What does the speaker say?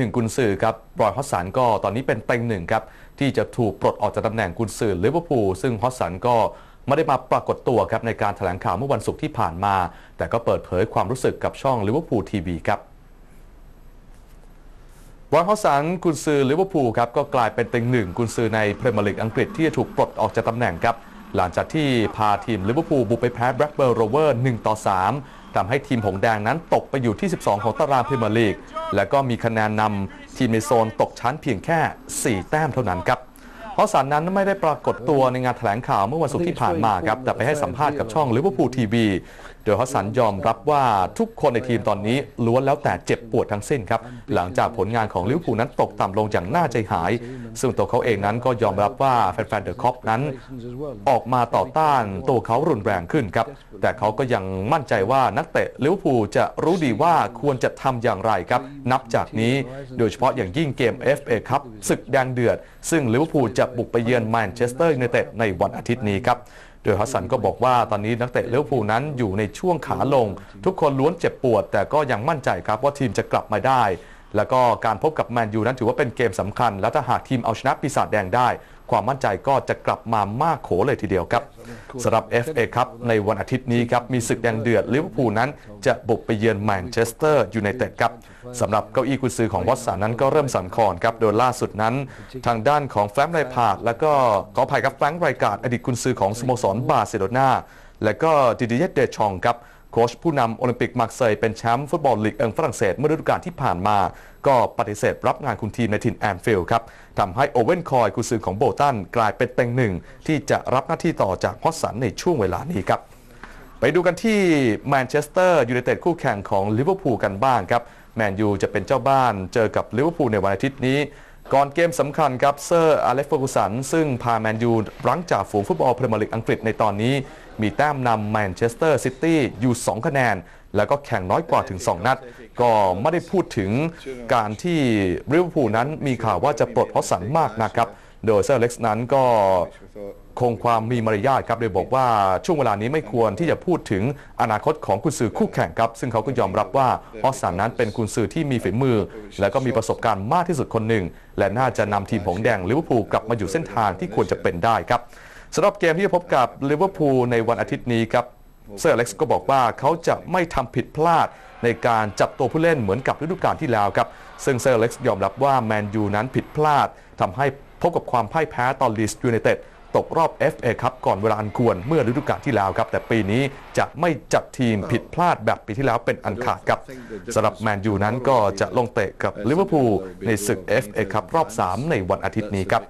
หนึ่งกุนซือครับรอยฮอสสันก็ตอนนี้เป็นเต็งหนึ่งครับที่จะถูกปลดออกจากตำแหน่งกุนซือลิเวอร์พูลซึ่งฮอสสันก็ไม่ได้มาปรากฏตัวครับในการแถลงข่าวเมื่อวันศุกร์ที่ผ่านมา แต่ก็เปิดเผยความรู้สึกกับช่องลิเวอร์พูลทีวีครับรอยฮอสสันกุนซือลิเวอร์พูลครับก็กลายเป็นเต็งหนึ่งกุนซือในพรีเมียร์ลีกอังกฤษที่จะถูกปลดออกจากตำแหน่งครับหลังจากที่พาทีมลิเวอร์พูลบุกไปแพ้แบล็กเบิร์นโรเวอร์1ต่อ3 ทำให้ทีมหงแดงนั้นตกไปอยู่ที่ 12 ของตารางพรีเมียร์ลีก และก็มีคะแนนนำทีมในโซนตกชั้นเพียงแค่ 4 แต้มเท่านั้นครับเพราะสารนั้นไม่ได้ปรากฏตัวในงานแถลงข่าวเมื่อวันศุกร์ที่ผ่านมาครับ แต่ไปให้สัมภาษณ์กับช่องลิเวอร์พูลทีวีโดยฮอสันยอมรับว่าทุกคนในทีมตอนนี้ล้วนแล้วแต่เจ็บปวดทั้งสิ้นครับ หลังจากผลงานของลิเวอร์พูลนั้นตกต่ำลงอย่างน่าใจหาย ซึ่งตัวเขาเองนั้นก็ยอมรับว่าแฟนๆเดอะคอปนั้น ออกมาต่อต้านตัวเขารุนแรงขึ้นครับ แต่เขาก็ยังมั่นใจว่านักเตะลิเวอร์พูลจะรู้ดีว่าควรจะทำอย่างไรครับ นับจากนี้โดยเฉพาะอย่างยิ่งเกม FA ครับศึกแดงเดือด ซึ่งลิเวอร์พูลจะบุกไปเยือนแมนเชสเตอร์ยูไนเต็ดในวันอาทิตย์นี้ครับ โดยฮัสสันก็บอกว่าตอนนี้นักเตะเลี้ยวภูนั้นอยู่ในช่วงขาลง ทุกคนล้วนเจ็บปวด แต่ก็ยังมั่นใจครับว่าทีมจะกลับมาได้ แล้วก็การพบกับแมนยูนั้นถือว่าเป็นเกมสำคัญ และถ้าหากทีมเอาชนะปีศาจแดงได้ ความมั่นใจก็จะกลับมามากโขเลยทีเดียวครับสำหรับ FA ครับในวันอาทิตย์นี้ครับมีศึกแดงเดือดลิเวอร์พูลนั้นจะบุกไปเยือนแมนเชสเตอร์ยูไนเต็ดครับสำหรับเก้าอี้กุญซือของวอตสันนั้นก็เริ่มสั่นคลอนครับโดยล่าสุดนั้น ทางด้านของแฟรงค์ไรพาร์ดแล้วก็ขออภัยครับแฟรงค์ไรการ์ดอดีตกุญซือของสโมสรบาร์เซโลนาและก็ดิดิเยตเดชองครับ โค้ชผู้นำโอลิมปิกมาร์เซย์เป็นแชมป์ฟุตบอลลีกเอิงฝรั่งเศสเมื่อฤดูกาลที่ผ่านมา ก็ปฏิเสธรับงานคุมทีมในถิ่นแอนฟิลด์ครับทำให้โอเวนคอยกุซือของโบตันกลายเป็นเต็งหนึ่ง ที่จะรับหน้าที่ต่อจากฮอสสันในช่วงเวลานี้ครับไปดูกันที่แมนเชสเตอร์ยูไนเต็ดคู่แข่งของลิเวอร์พูลกันบ้างครับแมนยูจะเป็นเจ้าบ้านเจอกับลิเวอร์พูลในวันอาทิตย์นี้ ก่อนเกมสำคัญครับเซอร์อเล็กเฟอร์กูสัน ซึ่งพาแมนยูรั้งจ่าฝูงฟุตบอลพรีเมียร์ลีกอังกฤษในตอนนี้ มีแต้มนำแมนเชสเตอร์ซิตี้อยู่ 2 คะแนน แล้วก็แข่งน้อยกว่าถึง 2 นัด ก็ไม่ได้พูดถึงการที่ลิเวอร์พูลนั้นมีข่าวว่าจะปลดฮอสสันมากนะครับ โดยเซอร์เล็กซ์นั้นก็ คงความมีมารยาทครับโดยบอกว่าช่วงเวลานี้ไม่ควรที่จะพูดถึงอนาคตของกุนซือคู่แข่งครับ ซึ่งเขาก็ยอมรับว่าฮอสสันนั้นเป็นกุนซือที่มีฝีมือ และก็มีประสบการณ์มากที่สุดคนหนึ่ง และน่าจะนำทีมหงแดงลิเวอร์พูลกลับมาอยู่เส้นทางที่ควรจะเป็นได้ครับสำหรับเกมที่จะพบกับลิเวอร์พูลในวันอาทิตย์นี้ครับเซอร์อเล็กซ์ก็บอกว่าเขาจะไม่ทำผิดพลาดในการจับตัวผู้เล่นเหมือนกับฤดูกาลที่แล้วครับซึ่งเซอร์อเล็กซ์ยอมรับว่าแมนยูนั้นผิดพลาดทำให้พบกับความพ่ายแพ้ตอนลีสยูไนเต็ด ตกรอบ FA ครับก่อนเวลาอันควรเมื่อฤดูกาลที่แล้วครับ แต่ปีนี้จะไม่จัดทีมผิดพลาดแบบปีที่แล้วเป็นอันขาดครับสำหรับแมนยูนั้นก็จะลงเตะกับลิเวอร์พูลในศึก FA ครับรอบ 3 ในวันอาทิตย์นี้ครับ